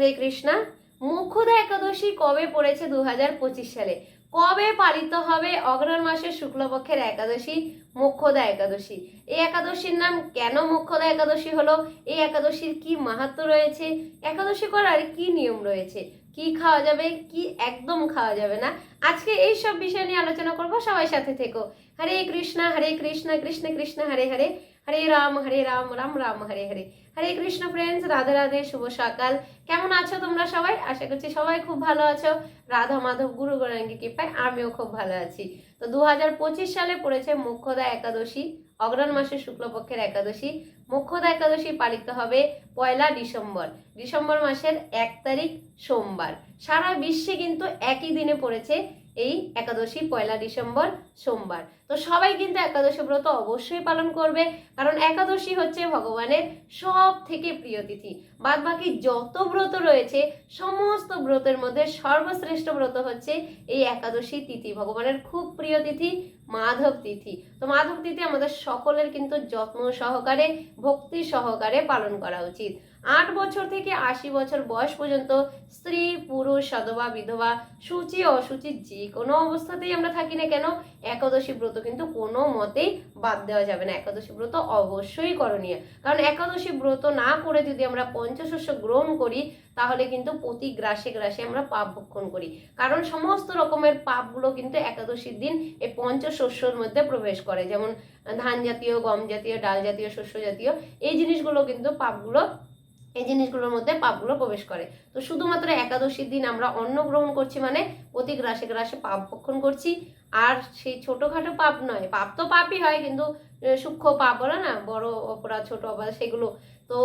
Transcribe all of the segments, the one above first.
হরে কৃষ্ণা। মুখ্যদা একাদশী কবে পড়েছে দু হাজার পঁচিশ সালে? কবে পালিত হবে অগ্রহণ মাসের শুক্লপক্ষের একাদশী? মুখ্যদা একাদশী। এই একাদশীর নাম কেন মুখ্যদা একাদশী হলো? এই একাদশীর কি মাহাত্ম রয়েছে? একাদশী করার কি নিয়ম রয়েছে? কি খাওয়া যাবে? কি একদম খাওয়া যাবে না? আজকে এই সব বিষয় নিয়ে আলোচনা করব, সবাই সাথে থেকো। হরে কৃষ্ণা, হরে কৃষ্ণ কৃষ্ণ কৃষ্ণ, হরে হরে। হরে রাম হরে রাম রাম রাম, হরে হরে। হরে কৃষ্ণ ফ্রেন্ডস রাধে রাধে, শুভ সকাল। কেমন আছো তোমরা সবাই? আশা করছি সবাই খুব ভালো আছো। রাধা মাধব, গুরু গৌরাঙ্গী কৃপায় আমিও খুব ভালো আছি। তো দু হাজার পঁচিশ সালে পড়েছে মুখ্যদা একাদশী অগ্রহণ মাসের শুক্লপক্ষের একাদশী। মুখ্যদা একাদশী পালিত হবে পয়লা ডিসেম্বর। ডিসেম্বর মাসের এক তারিখ সোমবার। সারা বিশ্বে কিন্তু একই দিনে পড়েছে এই একাদশী পয়লা ডিসেম্বর সোমবার। তো সবাই কিন্তু একাদশী ব্রত অবশ্যই পালন করবে, কারণ একাদশী হচ্ছে ভগবানের সব থেকে প্রিয় তিথি। বাদ বাকি যত ব্রত রয়েছে, সমস্ত ব্রতের মধ্যে সর্বশ্রেষ্ঠ ব্রত হচ্ছে এই একাদশী তিথি, ভগবানের খুব প্রিয় তিথি, মাধব তিথি। তো মাধব তিথি আমাদের সকলের কিন্তু যত্ন সহকারে, ভক্তি সহকারে পালন করা উচিত। আট বছর থেকে আশি বছর বয়স পর্যন্ত স্ত্রী, পুরুষ, সধবা, বিধবা, সূচি, অসুচি যে কোনো অবস্থাতেই আমরা থাকি না কেন, একাদশী ব্রত কিন্তু কোনো মতেই বাদ দেওয়া যাবে না। একাদশী ব্রত অবশ্যই করণীয়। কারণ একাদশী ব্রত না করে যদি আমরা পঞ্চশস্য গ্রহণ করি, তাহলে কিন্তু প্রতি গ্রাসে গ্রাসে আমরা পাপ ভক্ষণ করি। কারণ সমস্ত রকমের পাপগুলো কিন্তু একাদশীর দিন এই পঞ্চশস্যর মধ্যে প্রবেশ করে। যেমন ধান জাতীয় গম জাতীয় ডাল জাতীয় শস্য জাতীয় এই জিনিসগুলো কিন্তু পাপগুলো এই জিনিসগুলোর মধ্যে পাপগুলো প্রবেশ করে। তো শুধুমাত্র একাদশীর দিন আমরা অন্ন গ্রহণ করছি মানে প্রতি গ্রাসে গ্রাসে পাপ ভক্ষণ করছি। আর সেই ছোটোখাটো পাপ নয়, পাপ তো পাপই হয়, কিন্তু সূক্ষ্ম পাপ বলে না, বড় অপরাধ, ছোট অপরাধ, সেগুলো। তো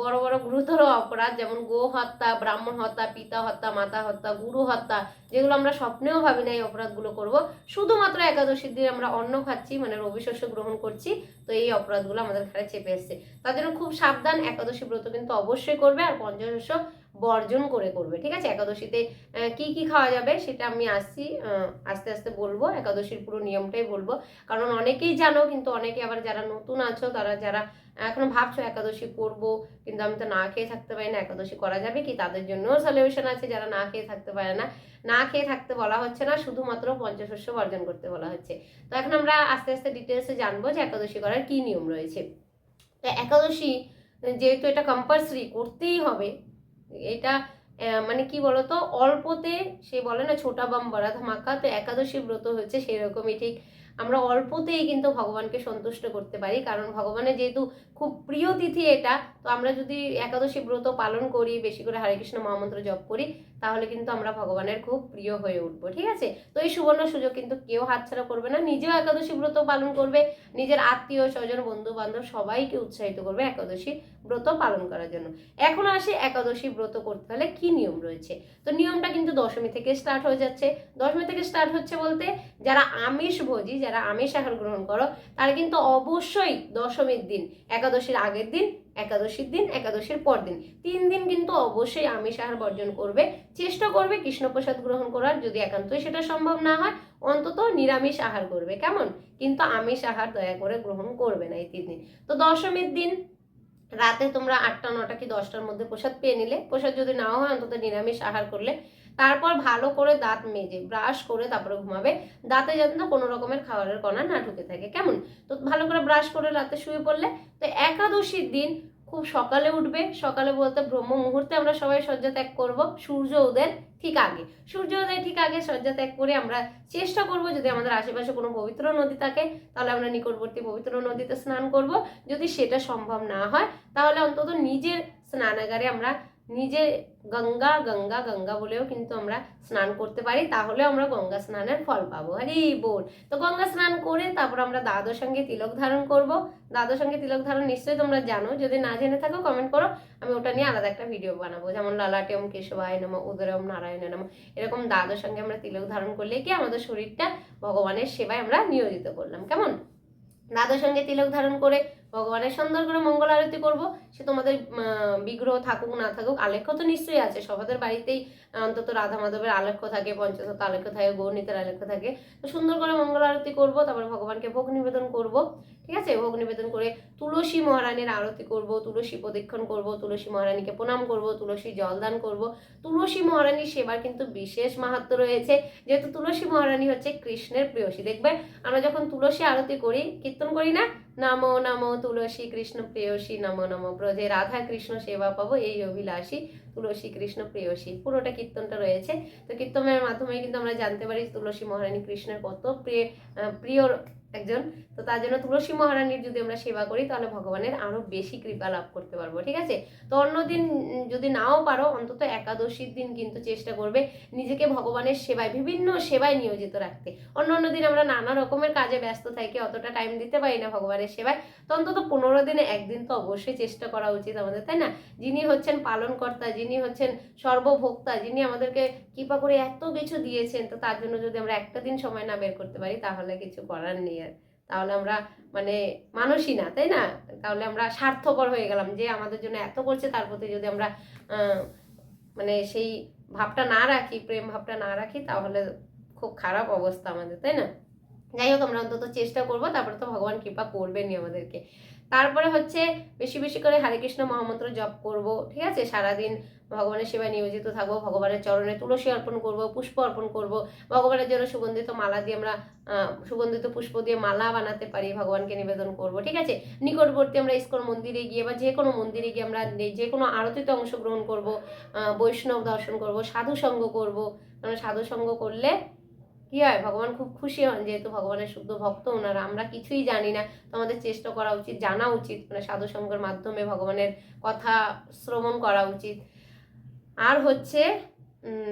বড় বড় গুরুতর অপরাধ, যেমন গো হত্যা, ব্রাহ্মণ হত্যা, পিতা হত্যা, মাতা হত্যা, গুরু হত্যা, যেগুলো আমরা স্বপ্নেও ভাবি না এই অপরাধগুলো করব। শুধুমাত্র একাদশীর দিন আমরা অন্ন খাচ্ছি মানে রবি শস্য গ্রহণ করছি, তো এই অপরাধগুলো আমাদের ঘাড়ে চেপে এসছে। তার জন্য খুব সাবধান, একাদশী ব্রত কিন্তু অবশ্যই করবে, আর পঞ্চশস্য বর্জন করে করবে, ঠিক আছে? একাদশীতে কি কি খাওয়া যাবে সেটা আমি আসছি আস্তে আস্তে বলব, একাদশীর পুরো নিয়মটাই বলব। কারণ অনেকেই জানো, কিন্তু অনেকে আবার যারা নতুন আছো, তারা যারা এখনও ভাবছ একাদশী করব, কিন্তু আমি তো না খেয়ে থাকতে পারি না, একাদশী করা যাবে কি? তাদের জন্যও সলিউশন আছে, যারা না খেয়ে থাকতে পারে না। না খেয়ে থাকতে বলা হচ্ছে না, শুধুমাত্র পঞ্চশস্য বর্জন করতে বলা হচ্ছে। তো এখন আমরা আস্তে আস্তে ডিটেলসে জানব যে একাদশী করার কি নিয়ম রয়েছে। তো একাদশী, যেহেতু এটা কম্পালসারি করতেই হবে এটা মানে কি বলতো? অল্পতে সে বলে না, ছোটা বাম, বড়া মাখা তো একাদশী ব্রত হচ্ছে সেই রকমই ঠিক? আমরা অল্পতেই কিন্তু ভগবানকে সন্তুষ্ট করতে পারি, কারণ ভগবানের যেহেতু খুব প্রিয় তিথি এটা, তো আমরা যদি একাদশী ব্রত পালন করি, বেশি করে হরে কৃষ্ণ মহামন্ত্র জপ করি তাহলে কিন্তু আমরা ভগবানের খুব প্রিয় হয়ে উঠবো, ঠিক আছে? তো এই সুবর্ণ সুযোগ কিন্তু কেউ হাতছাড়া করবে না, নিজেও একাদশী ব্রত পালন করবে, নিজের আত্মীয়, স্বজন বন্ধু বান্ধব সবাইকে উৎসাহিত করবে একাদশী ব্রত পালন করার জন্য। এখন আসে একাদশী ব্রত করতে হলে কি নিয়ম রয়েছে? তো নিয়মটা কিন্তু দশমী থেকে স্টার্ট হয়ে যাচ্ছে। দশমী থেকে স্টার্ট হচ্ছে বলতে যারা আমিষ ভোজি, যারা আমিষ আহার গ্রহণ করো, তারা কিন্তু অবশ্যই দশমীর দিন, একাদশীর আগের দিন একাদশীর দিন, একাদশীর পর দিন তিন দিন কিন্তু অবশ্যই আমিষ আহার বর্জন করবে। চেষ্টা করবে কৃষ্ণপ্রসাদ গ্রহণ করার যদি একান্তই সেটা সম্ভব না হয়, অন্তত নিরামিষ আহার করবে। কেমন? কিন্তু আমিষ আহার দয়া করে গ্রহণ করবে না এই তিন দিন। তো দশমীর দিন, রাতে তোমরা আটটা, নটা কি দশটার মধ্যে প্রসাদ পেয়ে নিলে। প্রসাদ যদি নাও হয়, অন্তত নিরামিষ আহার করলে তারপর ভালো করে দাঁত মেজে ব্রাশ করে তারপরে ঘুমাবে। দাঁতে যেন না কোনো রকমের খাবারের কণা না ঢুকে থাকে, কেমন? তো ভালো করে ব্রাশ করে রাতে শুয়ে পড়লে, তো একাদশীর দিন খুব সকালে উঠবে। সকালে বলতে ব্রহ্ম মুহূর্তে আমরা সবাই শয্যা ত্যাগ করব, সূর্য উদয়ের ঠিক আগে। সূর্য উদয় ঠিক আগে শয্যা ত্যাগ করে আমরা চেষ্টা করব যদি আমাদের আশেপাশে কোনো পবিত্র নদী থাকে, তাহলে আমরা নিকটবর্তী পবিত্র নদীতে স্নান করব। যদি সেটা সম্ভব না হয়, তাহলে অন্তত নিজের স্নানাগারে আমরা নিজে গঙ্গা গঙ্গা গঙ্গা বলেও কিন্তু আমরা স্নান করতে পারি তাহলে আমরা গঙ্গা স্নানের ফল পাবো। আরে বল। তো গঙ্গা স্নান করে তারপর আমরা দাদর সঙ্গে তিলক ধারণ করব। দাদর সঙ্গে তিলক ধারণ নিশ্চয়ই তোমরা জানো। যদি না জেনে থাকো কমেন্ট করো। আমি ওটা নিয়ে আলাদা একটা ভিডিও বানাবো। যেমন লালাটে ওম কেশবায় নম, উদরম নারায়ণ নম। এরকম দাদর সঙ্গে আমরা তিলক ধারণ করলে কি আমাদের শরীরটা ভগবানের সেবায় আমরা নিয়োজিত করলাম। কেমন? দাদার সঙ্গে তিলক ধারণ করে ভগবানের সুন্দর করে মঙ্গল আরতি করব, সে তোমাদের বিগ্রহ থাকুক, না থাকুক, আলেখ্য তো নিশ্চয়ই আছে। সবাদের বাড়িতেই অন্তত রাধা মাধবের আলেখ্য থাকে পঞ্চতত্ত্ব আলেখ্য থাকে, গৌরনীতের আলেখ্য থাকে। তো সুন্দর করে মঙ্গল আরতি করব, তারপরে ভগবানকে ভোগ নিবেদন করব, ঠিক আছে? ভোগ নিবেদন করে তুলসী মহারানীর আরতি করব, তুলসী প্রদক্ষিণ করব, তুলসী মহারানীকে প্রণাম করব, তুলসী জলদান করব। তুলসী মহারানীর সেবার কিন্তু বিশেষ মাহাত্ম রয়েছে, যেহেতু তুলসী মহারানী হচ্ছে কৃষ্ণের প্রেয়সী। দেখবে, আমরা যখন তুলসী আরতি করি, কীর্তন করি না নমো নমো তুলসী কৃষ্ণ প্রেয়সী নমো নমো ব্রজে রাধা কৃষ্ণ সেবা পাবো, এই অভিলাষী তুলসী কৃষ্ণ প্রেয়সী। পুরোটা কীর্তনটা রয়েছে। তো কীর্তনের মাধ্যমে কিন্তু আমরা জানতে পারি তুলসী মহারানী কৃষ্ণের কত প্রিয় প্রিয় একজন, তো তার জন্য তুলসী মহারানীর যদি আমরা সেবা করি, তাহলে ভগবানের আরও বেশি কৃপা লাভ করতে পারব, ঠিক আছে? তো অন্যদিন যদি নাও পারো, অন্তত একাদশীর দিন কিন্তু চেষ্টা করবে নিজেকে ভগবানের সেবায়, বিভিন্ন সেবায় নিয়োজিত রাখতে। অন্য অন্য দিন আমরা নানা রকমের কাজে ব্যস্ত থাকি, অতটা টাইম দিতে পারি না ভগবানের সেবায়। তো অন্তত পনেরো দিনে একদিন তো অবশ্যই চেষ্টা করা উচিত আমাদের, তাই না? যিনি হচ্ছেন পালনকর্তা, যিনি হচ্ছেন সর্বভোক্তা, যিনি আমাদেরকে কৃপা করে এত কিছু দিয়েছেন, তো তার জন্য যদি আমরা একটা দিন সময় না বের করতে পারি, তাহলে কিছু করার নেই তাহলে আমরা মানে মানুষই না, তাই না? তাহলে আমরা স্বার্থকর হয়ে গেলাম যে আমাদের জন্য এত করছে, তার প্রতি যদি আমরা মানে সেই ভাবটা না রাখি, প্রেম ভাবটা না রাখি, তাহলে খুব খারাপ অবস্থা আমাদের, তাই না? যাই হোক, আমরা অন্তত চেষ্টা করব। তারপরে তো ভগবান কৃপা করবেনই আমাদেরকে। তারপরে হচ্ছে বেশি বেশি করে হরে কৃষ্ণ মহামন্ত্র জপ করব, ঠিক আছে? সারাদিন ভগবানের সেবায় নিয়োজিত থাকব, ভগবানের চরণে তুলসী অর্পণ করব, পুষ্প অর্পণ করব। ভগবানের জন্য সুগন্ধিত মালা দিয়ে আমরা সুগন্ধিত পুষ্প দিয়ে মালা বানাতে পারি, ভগবানকে নিবেদন করব, ঠিক আছে? নিকটবর্তী আমরা ইস্কন মন্দিরে গিয়ে বা যে কোনো মন্দিরে গিয়ে আমরা যে কোনো আরতিতে অংশগ্রহণ করব বৈষ্ণব দর্শন করব সাধু সঙ্গ করব। কারণ সাধু সঙ্গ করলে কি হয়? ভগবান খুব খুশি হন যেহেতু ভগবানের শুদ্ধ ভক্ত ওনারা। আমরা কিছুই জানি না। তো আমাদের চেষ্টা করা উচিত, জানা উচিত। মানে সাধু সঙ্গের মাধ্যমে ভগবানের কথা শ্রবণ করা উচিত। আর হচ্ছে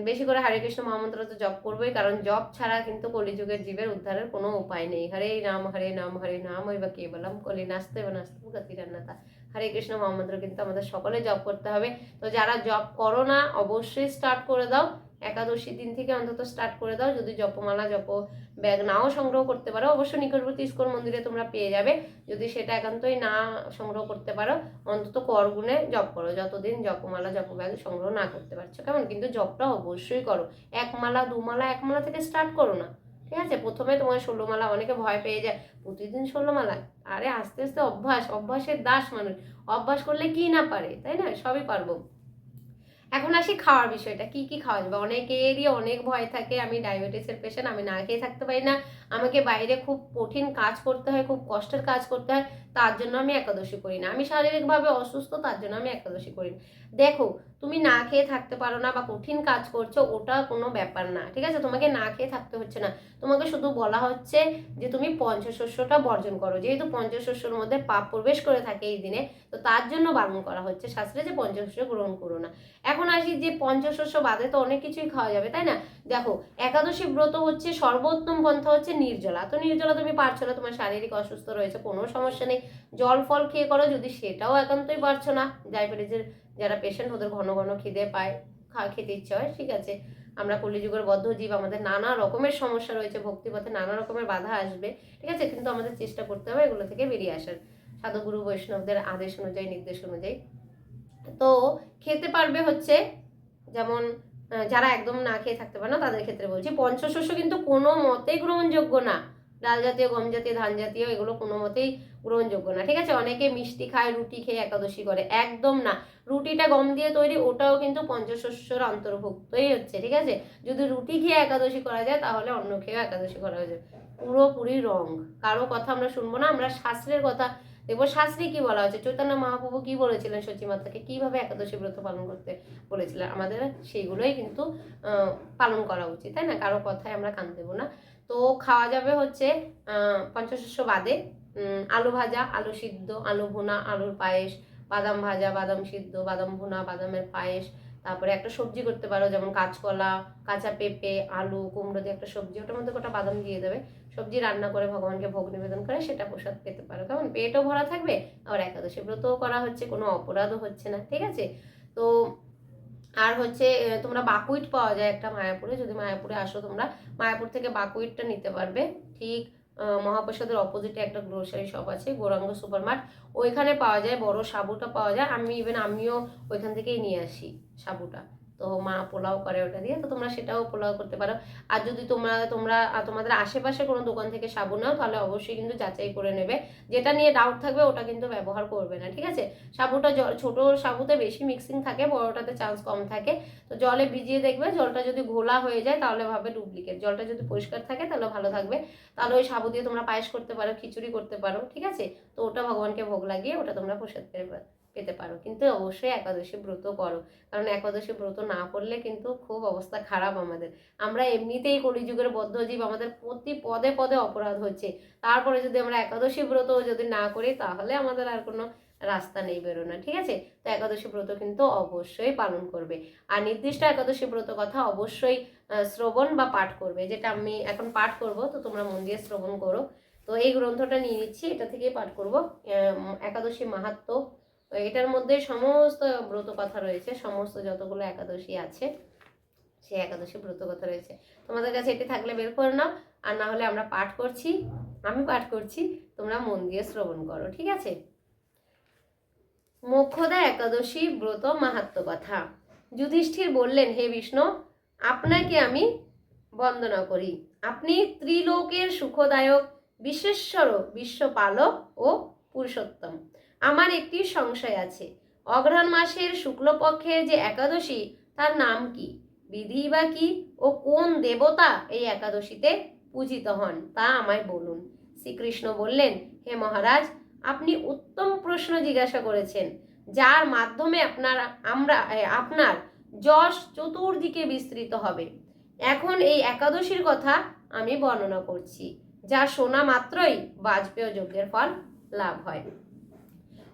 বেশি করে হরে কৃষ্ণ মহামন্ত্র তো জপ করবোই, কারণ জপ ছাড়া কিন্তু কলিযুগের জীবের উদ্ধারের কোনো উপায় নেই। হরে নাম হরে নাম হরে নাম, ওই বা কে বললাম কলি নাচতে বা নাচতে গতিরান্নাতা হরে কৃষ্ণ মহামন্ত্র কিন্তু আমাদের সকলে জপ করতে হবে। তো যারা জপ করো না, অবশ্যই স্টার্ট করে দাও। একাদশী দিন থেকে অন্তত স্টার্ট করে দাও। যদি জপমালা, জপ ব্যাগ নাও সংগ্রহ করতে পারো, অবশ্য নিকটবর্তী ইস্কন মন্দিরে তোমরা পেয়ে যাবে। যদি সেটা একান্তই না সংগ্রহ করতে পারো, অন্তত করগুণে জপ করো। যতদিন জপমালা, জপ ব্যাগ সংগ্রহ না করতে পারছ, কেমন? কিন্তু জপটা অবশ্যই করো। এক মালা, দু মালা, এক মালা থেকে স্টার্ট করো না। ঠিক আছে? প্রথমে তোমার ষোলো মালা, অনেকে ভয় পেয়ে যায়, প্রতিদিন ষোলো মালা? আরে আস্তে আস্তে অভ্যাস, অভ্যাসের দাস মানুষ। অভ্যাস করলে কি না পারে? তাই না? সবই পারব। এখন আসি খাওয়ার বিষয়টা, কি কি খাওয়া যাবে অনেকেরই অনেক ভয় থাকে, আমি ডায়াবেটিসের পেশেন্ট আমি না খেয়ে থাকতে পারি না। আমাকে বাইরে খুব কঠিন কাজ করতে হয়, খুব কষ্টের কাজ করতে হয়, তার জন্য আমি একাদশী করি না। আমি শারীরিকভাবে অসুস্থ, তার জন্য আমি একাদশী করি না। দেখো, তুমি না খেয়ে থাকতে পারো না বা কঠিন কাজ করছ, ওটা কোনো ব্যাপার না, ঠিক আছে? তোমাকে না খেয়ে থাকতে হচ্ছে না। তোমাকে শুধু বলা হচ্ছে যে, তুমি পঞ্চশস্যটা বর্জন করো। যেহেতু পঞ্চশস্যর মধ্যে পাপ প্রবেশ করে থাকে এই দিনে, তো তার জন্য বারণ করা হচ্ছে শাস্ত্রে যে, পঞ্চশস্য গ্রহণ করো না। এখন আসি যে, পঞ্চশস্য বাদে তো অনেক কিছুই খাওয়া যাবে, তাই না? দেখো, একাদশী ব্রত হচ্ছে সর্বোত্তম পন্থা হচ্ছে নির্জলা। তো নির্জলা তুমি পারছ না, তোমার শারীরিক অসুস্থ রয়েছে, কোনো সমস্যা নেই। জল ফল খেয়ে করো, যদি সেটাও একান্তই পারছ না ডায়াবেটিসের যারা পেশেন্ট ওদের ঘন ঘন খিদে পায়, খা খেতে ইচ্ছে হয়, ঠিক আছে। আমরা কলিযুগের বদ্ধ জীব আমাদের নানা রকমের সমস্যা রয়েছে, ভক্তিপথে নানা রকমের বাধা আসবে, ঠিক আছে। কিন্তু আমাদের চেষ্টা করতে হবে এগুলো থেকে বেরিয়ে আসার। সাধুগুরু বৈষ্ণবদের আদেশ অনুযায়ী, নির্দেশ অনুযায়ী। তো খেতে পারবে হচ্ছে, যেমন যারা একদম না খেয়ে থাকতে পারে না, তাদের ক্ষেত্রে বলছি। পঞ্চশস্য কিন্তু কোনো মতেই গ্রহণযোগ্য না। ডাল জাতীয়, গম জাতীয়, ধান জাতীয়, এগুলো কোনো মতেই গ্রহণযোগ্য না। ঠিক আছে? অনেকে মিষ্টি খায়, রুটি খেয়ে একাদশী করে। একদম না। রুটিটা গম দিয়ে তৈরি, ওটাও কিন্তু পঞ্চশস্যর অন্তর্ভুক্তই হচ্ছে। ঠিক আছে? যদি রুটি খেয়ে একাদশী করা যায়, তাহলে অন্য খেয়েও একাদশী করা যায় পুরোপুরি রং। কারও কথা আমরা শুনব না। আমরা শাস্ত্রের কথা দেখব শাস্ত্রে কি বলা হয়েছে? চৈতন্য মহাপ্রভু কি বলেছিলেন সচিমাতাকে কীভাবে একাদশী ব্রত পালন করতে বলেছিলেন? আমাদের সেইগুলোই কিন্তু পালন করা উচিত, তাই না? কারও কথায় আমরা কান দেবো না। তো খাওয়া যাবে হচ্ছে পঞ্চশস্য বাদে আলু ভাজা, আলু সিদ্ধ, আলু ভুনা, আলুর পায়েস, বাদাম ভাজা, বাদাম সিদ্ধ, বাদাম ভুনা, বাদামের পায়েস তারপরে একটা সবজি করতে পারো, যেমন কাঁচকলা, কাঁচা পেঁপে, আলু, কুমড়ো দিয়ে একটা সবজি, ওটার মধ্যে কটা বাদাম দিয়ে দেবে। সবজি রান্না করে ভগবানকে ভোগ নিবেদন করে সেটা প্রসাদ পেতে পারো। কেমন? পেটও ভরা থাকবে, আবার একাদশী ব্রতও করা হচ্ছে, কোনো অপরাধও হচ্ছে না, ঠিক আছে? তো আর হচ্ছে তোমরা বাকুইট পাওয়া যায় একটা মায়াপুরে, যদি মায়াপুরে আসো তোমরা, মায়াপুর থেকে বাকুইটটা নিতে পারবে, ঠিক? মহাপ্রসাদের অপোজিটে একটা গ্রোসারি শপ আছে, গৌরাঙ্গ সুপার মার্ট ওইখানে পাওয়া যায়, বড় সাবুটা পাওয়া যায়। আমি ইভেন আমিও ওইখান থেকেই নিয়ে আসি সাবুটা। তো মা পোলাও করে ওটা দিয়ে, তো তোমরা সেটাও পোলাও করতে পারো। আর যদি তোমরা তোমরা তোমাদের আশেপাশে কোনো দোকান থেকে সাবু নাও, তাহলে অবশ্যই কিন্তু যাচাই করে নেবে। যেটা নিয়ে ডাউট থাকবে, ওটা কিন্তু ব্যবহার করবে না, ঠিক আছে? সাবুটা জল, ছোট সাবুতে বেশি মিক্সিং থাকে, বড়টাতে চান্স কম থাকে। তো জলে ভিজিয়ে দেখবে, জলটা যদি ঘোলা হয়ে যায়, তাহলে ভাবে ডুপ্লিকেট জলটা যদি পরিষ্কার থাকে, তাহলে ভালো থাকবে। তাহলে ওই সাবু দিয়ে তোমরা পায়েস করতে পারো, খিচুড়ি করতে পারো, ঠিক আছে? তো ওটা ভগবানকে ভোগ লাগিয়ে ওটা তোমরা প্রসাদ পেতে- পেতে পারো। কিন্তু অবশ্যই একাদশী ব্রত করো। কারণ একাদশী ব্রত না করলে কিন্তু খুব অবস্থা খারাপ আমাদের। আমরা এমনিতেই কলিযুগের বদ্ধজীব আমাদের প্রতি পদে পদে অপরাধ হচ্ছে। তারপরে যদি আমরা একাদশী ব্রত যদি না করি, তাহলে আমাদের আর কোনো রাস্তা নেই বেরোনো ঠিক আছে? তো একাদশী ব্রত কিন্তু অবশ্যই পালন করবে। আর নির্দিষ্ট একাদশী ব্রত কথা অবশ্যই শ্রবণ বা পাঠ করবে। যেটা আমি এখন পাঠ করব, তো তোমরা মন দিয়ে শ্রবণ করো। তো এই গ্রন্থটা নিয়ে নিচ্ছি। এটা থেকেই পাঠ করব। একাদশী একাদশী মাহাত্ম্য এটার মধ্যে সমস্ত ব্রত কথা রয়েছে, সমস্ত যতগুলো একাদশী আছে, সেই একাদশী ব্রত কথা রয়েছে। তোমাদের কাছে এটি থাকলে বের করে নাও, আর না হলে আমরা পাঠ করছি, আমি পাঠ করছি, তোমরা মন দিয়ে শ্রবণ করো, ঠিক আছে? মোক্ষদা একাদশী ব্রত মাহাত্ম কথা। যুধিষ্ঠির বললেন, হে বিষ্ণু, আপনাকে আমি বন্দনা করি। আপনি ত্রিলোকের সুখদায়ক বিশেশ্বর বিশ্বপালক ও পুরুষোত্তম। আমার একটি সংশয় আছে। অঘ্রাণ মাসের শুক্লপক্ষের যে একাদশী, তার নাম কি? বিধি বা কি? ও কোন দেবতা এই একাদশীতে পূজিত হন, তা আমায় বলুন। শ্রীকৃষ্ণ বললেন, হে মহারাজ, আপনি উত্তম প্রশ্ন জিজ্ঞাসা করেছেন, যার মাধ্যমে আপনার, আমরা আপনার যশ চতুর্দিকে বিস্তৃত হবে। এখন এই একাদশীর কথা আমি বর্ণনা করছি, যা শোনা মাত্রই বাজপেয় যজ্ঞের ফল লাভ হয়।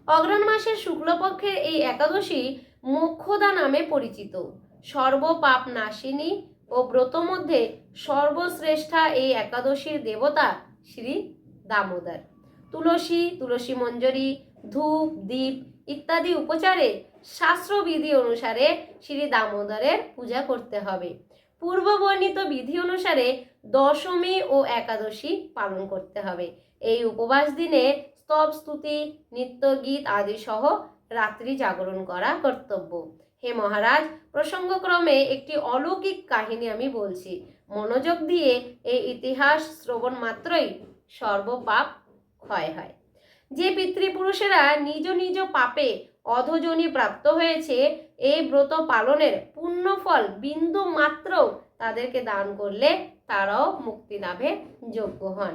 অগ্রহণ মাসের শুক্লপক্ষের এই একাদশী মোক্ষদা নামে পরিচিত। সর্বপাপ নাশিনী ও ব্রত মধ্যে সর্বশ্রেষ্ঠা এই একাদশীর দেবতা শ্রী দামোদর। তুলসী তুলসী মঞ্জরি, ধূপ, দীপ ইত্যাদি উপচারে শাস্ত্রবিধি অনুসারে শ্রী দামোদরের পূজা করতে হবে। পূর্ব বর্ণিত বিধি অনুসারে দশমী ও একাদশী পালন করতে হবে। এই উপবাস দিনে স্তব, স্তুতি, নৃত্য গীত আদি সহ রাত্রি জাগরণ করা কর্তব্য। হে মহারাজ, প্রসঙ্গক্রমে একটি অলৌকিক কাহিনী আমি বলছি। মনোযোগ দিয়ে এই ইতিহাস শ্রবণ মাত্রই সর্বপাপ ক্ষয় হয়। যে পিতৃপুরুষেরা নিজ নিজ পাপে অধজনী প্রাপ্ত হয়েছে, এই ব্রত পালনের পুণ্যফল বিন্দু মাত্র তাদেরকে দান করলে তারাও মুক্তি লাভে যোগ্য হন।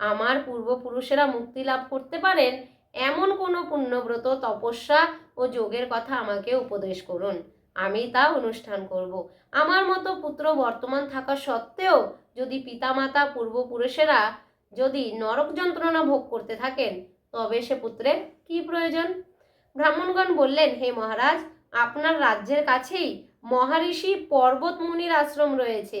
আমার পূর্বপুরুষেরা মুক্তি লাভ করতে পারেন, এমন কোনো পুণ্যব্রত, তপস্যা ও যোগের কথা আমাকে উপদেশ করুন। আমি তা অনুষ্ঠান করব। আমার মতো পুত্র বর্তমান থাকা সত্ত্বেও যদি পিতামাতা পূর্বপুরুষেরা যদি নরক যন্ত্রণা ভোগ করতে থাকেন, তবে সে পুত্রের কি প্রয়োজন? ব্রাহ্মণগণ বললেন, হে মহারাজ, আপনার রাজ্যের কাছেই মহারিষি পর্বত মুনির আশ্রম রয়েছে।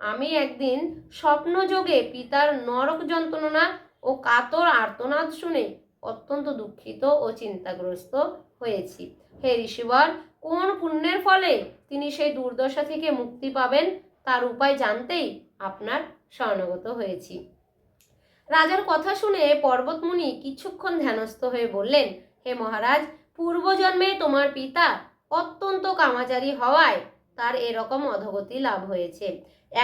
আমি একদিন স্বপ্নযোগে পিতার নরক যন্ত্রণা ও কাতর আর্তনাদ শুনে অত্যন্ত দুঃখিত ও চিন্তাগ্রস্ত হয়েছি। হে ঋষিবর কোন পুণ্যের ফলে তিনি সেই দুর্দশা থেকে মুক্তি পাবেন তার উপায় জানতেই আপনার শরণাগত হয়েছি। রাজার কথা শুনে পর্বতমুনি কিছুক্ষণ ধ্যানস্থ হয়ে বললেন, হে মহারাজ, পূর্বজন্মে তোমার পিতা অত্যন্ত কামাচারী হওয়ায় তার এরকম অধগতি লাভ হয়েছে।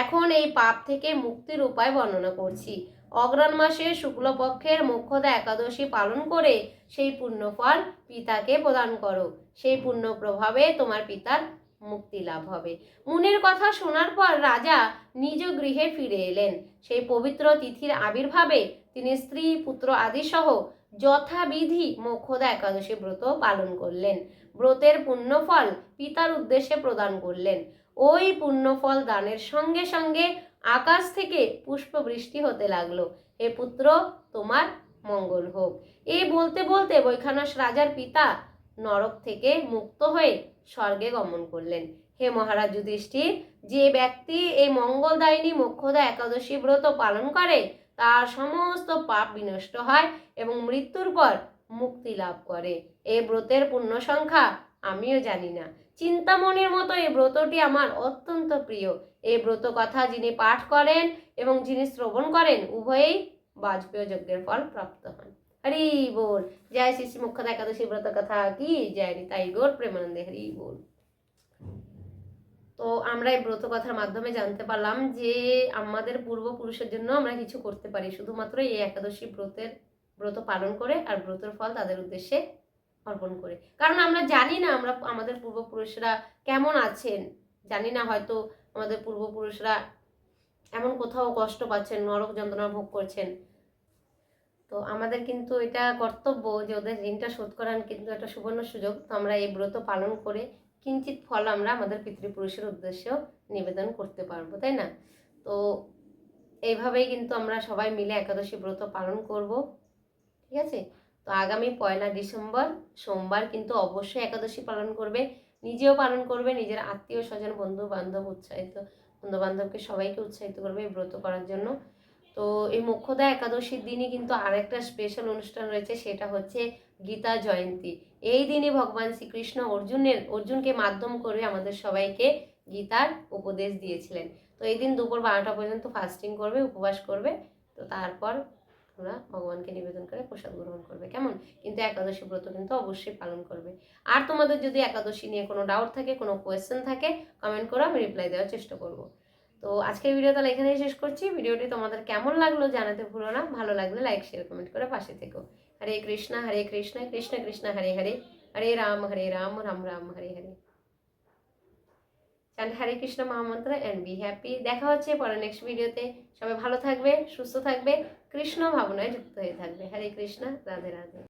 এখন এই পাপ থেকে মুক্তির উপায় বর্ণনা করছি। অগ্রাণ মাসে শুক্লপক্ষের মোক্ষদা একাদশী পালন করে সেই পুণ্যফল পিতাকে প্রদান করো। সেই পুণ্য প্রভাবে তোমার পিতার মুক্তি লাভ হবে। মুনের কথা শোনার পর রাজা নিজ গৃহে ফিরে এলেন। সেই পবিত্র তিথির আবির্ভাবে তিনি স্ত্রী, পুত্র আদি সহ যথাবিধি মোক্ষদা একাদশী ব্রত পালন করলেন। ব্রতের পুণ্যফল পিতার উদ্দেশ্যে প্রদান করলেন। ওই পুণ্যফল দানের সঙ্গে সঙ্গে আকাশ থেকে পুষ্পবৃষ্টি হতে লাগল। হে পুত্র, তোমার মঙ্গল হোক। এই বলতে বলতে বৈখানস রাজার পিতা নরক থেকে মুক্ত হয়ে স্বর্গে গমন করলেন। হে মহারাজ যুধিষ্ঠির, যে ব্যক্তি এই মঙ্গলদায়িনী মোক্ষদা একাদশী ব্রত পালন করে তার সমস্ত পাপ বিনষ্ট হয় এবং মৃত্যুর পর মুক্তি লাভ করে। এই ব্রতের পূর্ণ সংখ্যা আমিও জানি না। চিন্তামণির মতো এই ব্রতটি আমার অত্যন্ত প্রিয়। এই ব্রত কথা যিনি পাঠ করেন এবং যিনি শ্রবণ করেন, উভয়েই বাজপেয় যজ্ঞের ফল প্রাপ্ত হন। হরি বল। জয় শ্রী শ্রী মুখ্যদা একাদশী ব্রত কথা কি? জয় তাই গোর প্রেমানন্দে। হরি বল। তো আমরা এই ব্রত কথার মাধ্যমে জানতে পারলাম যে আমাদের পূর্বপুরুষের জন্য আমরা কিছু করতে পারি। শুধুমাত্র এই একাদশী ব্রতের, ব্রত পালন করে আর ব্রতের ফল তাদের উদ্দেশ্যে অর্পণ করে। কারণ আমরা জানি না আমরা আমাদের পূর্বপুরুষরা কেমন আছেন। জানি না হয়তো আমাদের পূর্বপুরুষরা এমন কোথাও কষ্ট পাচ্ছেন, নরক যন্ত্রণা ভোগ করছেন। তো আমাদের কিন্তু এটা কর্তব্য যে ওদের ঋণটা শোধ করার কিন্তু একটা সুবর্ণ সুযোগ। তো আমরা এই ব্রত পালন করে কিঞ্চিত ফল আমরা আমাদের পিতৃপুরুষের উদ্দেশ্যেও নিবেদন করতে পারব, তাই না? তো এইভাবেই কিন্তু আমরা সবাই মিলে একাদশী ব্রত পালন করব, ঠিক আছে? তো আগামী পয়লা ডিসেম্বর সোমবার কিন্তু অবশ্যই একাদশী পালন করবে, নিজেও পালন করবে, নিজের আত্মীয় স্বজন বন্ধু বান্ধব উৎসাহিত বন্ধু বান্ধবকে সবাইকে উৎসাহিত করবে এই ব্রত করার জন্য। তো এই মুখ্যদা একাদশীর দিনই কিন্তু আরেকটা স্পেশাল অনুষ্ঠান রয়েছে, সেটা হচ্ছে গীতা জয়ন্তী। এই দিনই ভগবান শ্রীকৃষ্ণ অর্জুনের, অর্জুনকে মাধ্যম করে আমাদের সবাইকে গীতার উপদেশ দিয়েছিলেন। তো এই দিন দুপুর বারোটা পর্যন্ত ফাস্টিং করবে, উপবাস করবে, তো তারপর তোমরা ভগবানকে নিবেদন করে প্রসাদ গ্রহণ করবে। কেমন? কিন্তু একাদশী ব্রত কিন্তু অবশ্যই পালন করবে। আর তোমাদের যদি একাদশী নিয়ে কোনো ডাউট থাকে, কোনো কোয়েশ্চেন থাকে কমেন্ট করো আমি রিপ্লাই দেওয়ার চেষ্টা করব। তো আজকের ভিডিও তাহলে এখানেই শেষ করছি। ভিডিওটি তোমাদের কেমন লাগল জানাতে ভুলো না। ভালো লাগলে লাইক শেয়ার কমেন্ট করে পাশে থেকো। হরে কৃষ্ণ হরে কৃষ্ণ কৃষ্ণ কৃষ্ণ হরে হরে হরে রাম হরে রাম রাম রাম হরে হরে চান হরে কৃষ্ণ মহামন্ত্র অ্যান্ড বি হ্যাপি দেখা হচ্ছে পরে নেক্সট ভিডিওতে সবাই ভালো থাকবে সুস্থ থাকবে কৃষ্ণ ভাবনায় যুক্ত হয়ে থাকবে হরে কৃষ্ণ রাধে রাধে